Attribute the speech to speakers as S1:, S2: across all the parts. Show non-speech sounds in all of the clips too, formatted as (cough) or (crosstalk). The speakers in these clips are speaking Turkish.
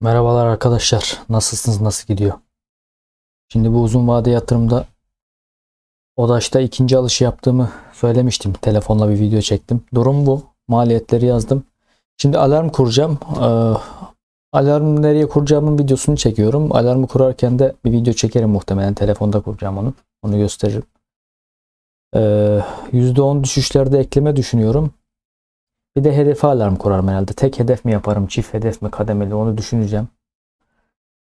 S1: Merhabalar arkadaşlar. Nasılsınız? Nasıl gidiyor? Şimdi bu uzun vade yatırımda Odaş'ta ikinci alışı yaptığımı söylemiştim. Telefonla bir video çektim. Durum bu. Maliyetleri yazdım. Şimdi alarm kuracağım. Ee, alarm nereye kuracağımın videosunu çekiyorum. Alarmı kurarken de bir video çekerim muhtemelen. Telefonda kuracağım onu. Onu gösteririm. Ee, %10 düşüşlerde ekleme düşünüyorum. Bir de hedefe alarm kurarım herhalde. Tek hedef mi yaparım, çift hedef mi, kademeli onu düşüneceğim.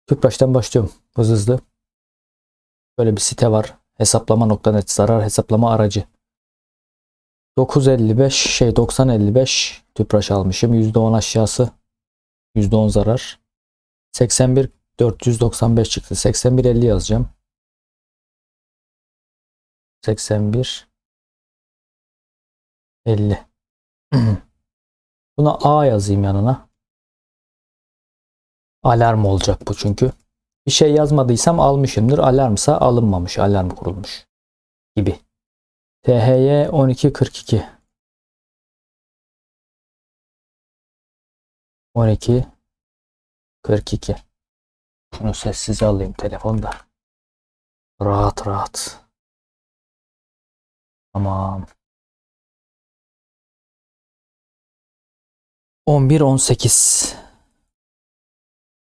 S1: Tüpraş'tan başlıyorum hızlı hızlı. Böyle bir site var. Hesaplama.net zarar hesaplama aracı. 955 şey 9055 tüpraş almışım. %10 aşağısı. %10 zarar. 81 495 çıktı. 81 yazacağım. 81 50 (clears throat) Buna A yazayım yanına. Alarm olacak bu çünkü. Bir şey yazmadıysam almışımdır. Alarmsa alınmamış. Alarm kurulmuş. Gibi. THY 1242 12 42 Bunu sessize alayım telefonda. Rahat rahat. Tamam. 11 18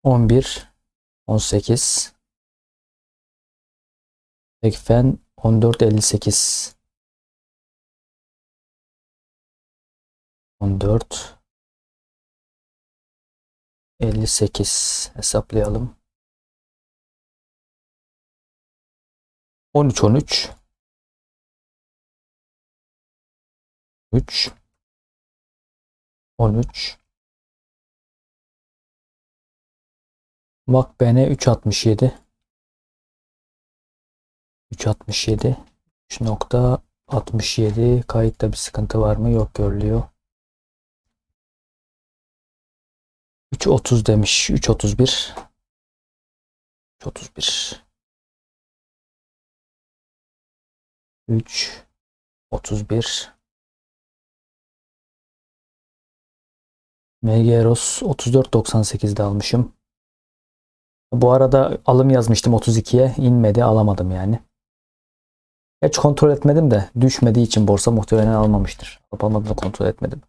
S1: 11 18 Ekfen 14 58 14 58 hesaplayalım. 13 13 3 13 Vakbene 367 367 3.67 kayıtta bir sıkıntı var mı? Yok görülüyor. 3.30 demiş. 3.31 3.31 3 31 MG Eros 34.98'de almışım. Bu arada alım yazmıştım 32'ye. inmedi alamadım yani. Hiç kontrol etmedim de düşmediği için borsa muhtemelen almamıştır. Alıp almadığını kontrol etmedim.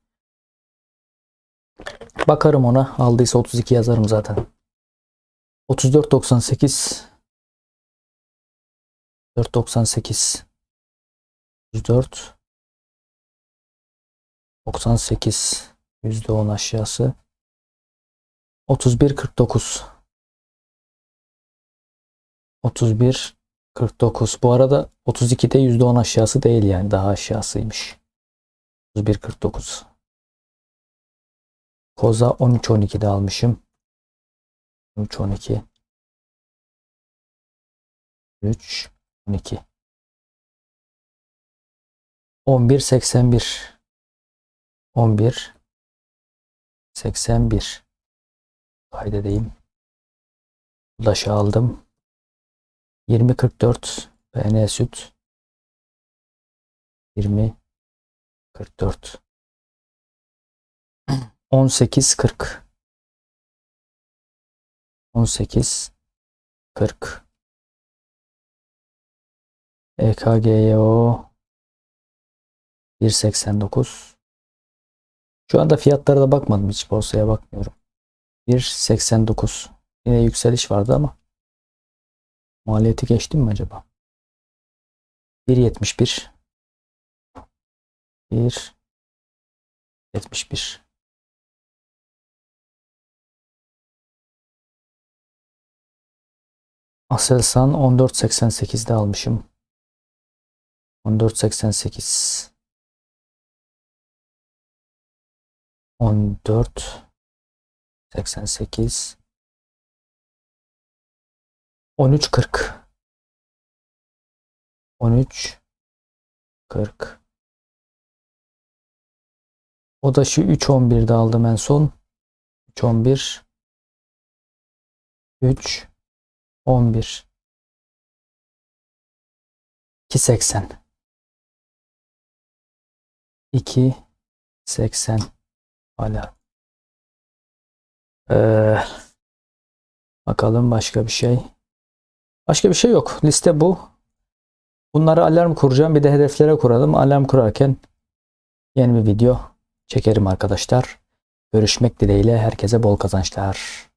S1: Bakarım ona. Aldıysa 32 yazarım zaten. 34.98 4.98 104 98 %10 aşağısı. 31.49 31 49 bu arada 32'de %10 aşağısı değil yani daha aşağısıymış. 31 49 Koza 13 12'de almışım. 13 12 3 12 11 81 11 81 kaydedeyim. Ulaşı aldım. 2044 BN süt. 20 44 18 40 18 40 EKGO 189 Şu anda fiyatlara da bakmadım hiç borsaya bakmıyorum. 1.89 yine yükseliş vardı ama maliyeti geçtim mi acaba? 1.71 1.71 Aselsan 14.88'de almışım. 14.88 14 88 13 40 13 40 O da şu 3 11'de aldım en son. 3 11 3 11 280 2 80 hala. Ee, Bakalım başka bir şey. Başka bir şey yok. Liste bu. Bunları alarm kuracağım. Bir de hedeflere kuralım. Alarm kurarken yeni bir video çekerim arkadaşlar. Görüşmek dileğiyle herkese bol kazançlar.